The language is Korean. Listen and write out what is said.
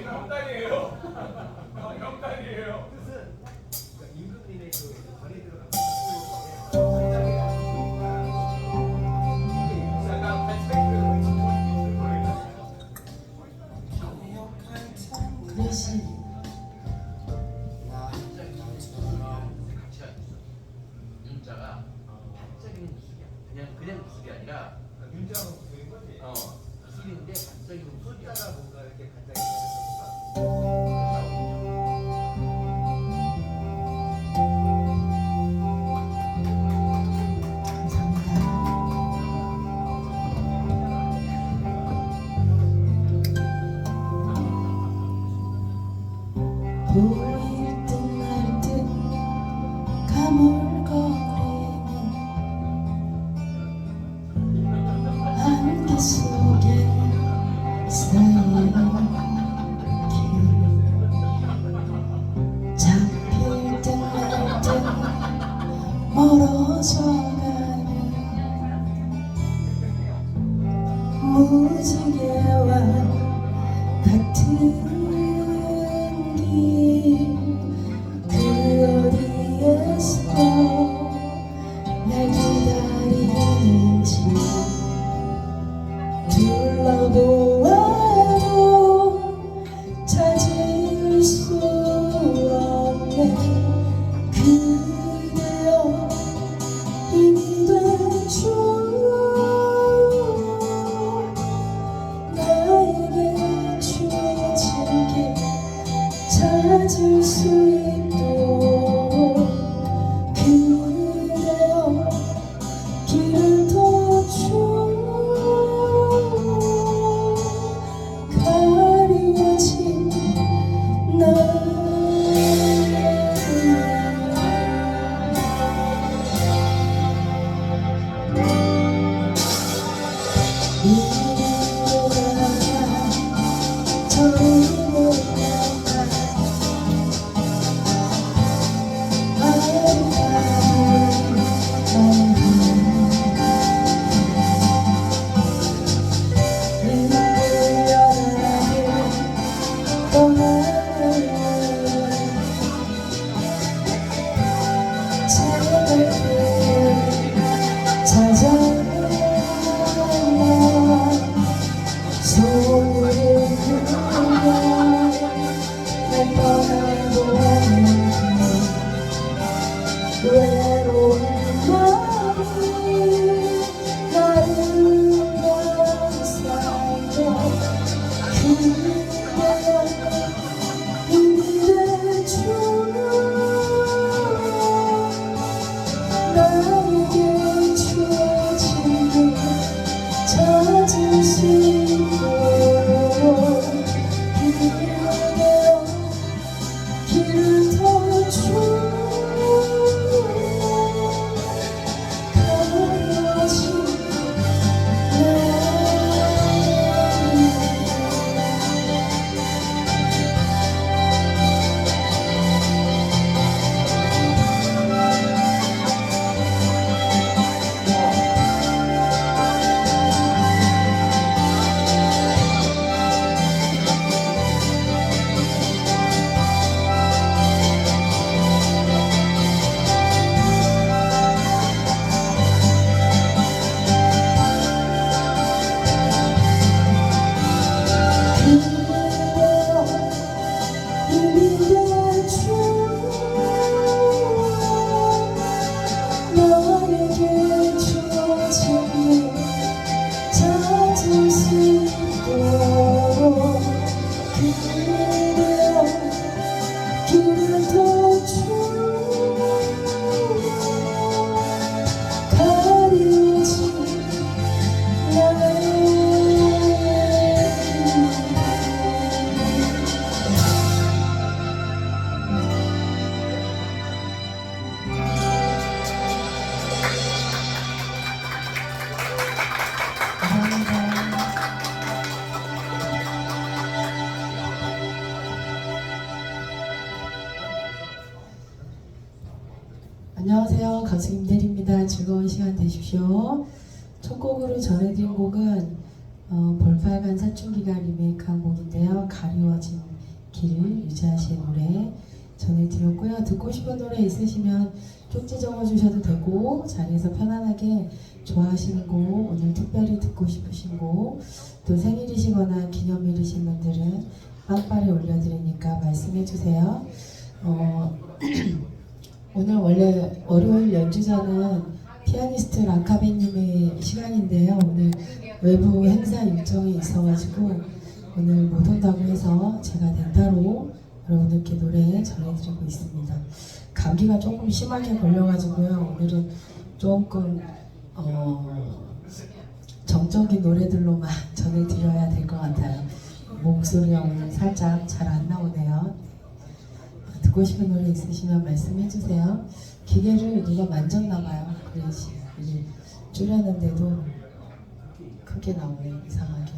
명단이에요. 명단이에요. 윤자가 반짝이는 기술이야. 그냥 그냥 기술이 아니라 윤자가 그인 거지. 어. 무지개와 같은 길 sinto. 안녕하세요. 가수 김대리입니다. 즐거운 시간 되십시오. 첫 곡으로 전해드린 곡은 어, 볼빨간 사춘기가 리메이크한 곡인데요. 가리워진 길을 유지하실 노래 전해드렸고요. 듣고 싶은 노래 있으시면 쪽지 적어주셔도 되고 자리에서 편안하게 좋아하시는 곡, 오늘 특별히 듣고 싶으신 곡, 또 생일이시거나 기념일이신 분들은 빵빠리 올려드리니까 말씀해주세요. 어, 오늘 원래 월요일 연주자는 피아니스트 랑카베님의 시간인데요. 오늘 외부 행사 일정이 있어가지고 오늘 못 온다고 해서 제가 덴타로 여러분들께 노래 전해드리고 있습니다. 감기가 조금 심하게 걸려가지고요. 오늘은 조금 어, 정적인 노래들로만 전해드려야 될 것 같아요. 목소리가 오늘 살짝 잘 안 나오네요. 듣고 싶은 노래 있으시면 말씀해 주세요. 기계를 누가 만졌나 봐요. 이게 줄였는데도 크게 나오네 이상하게.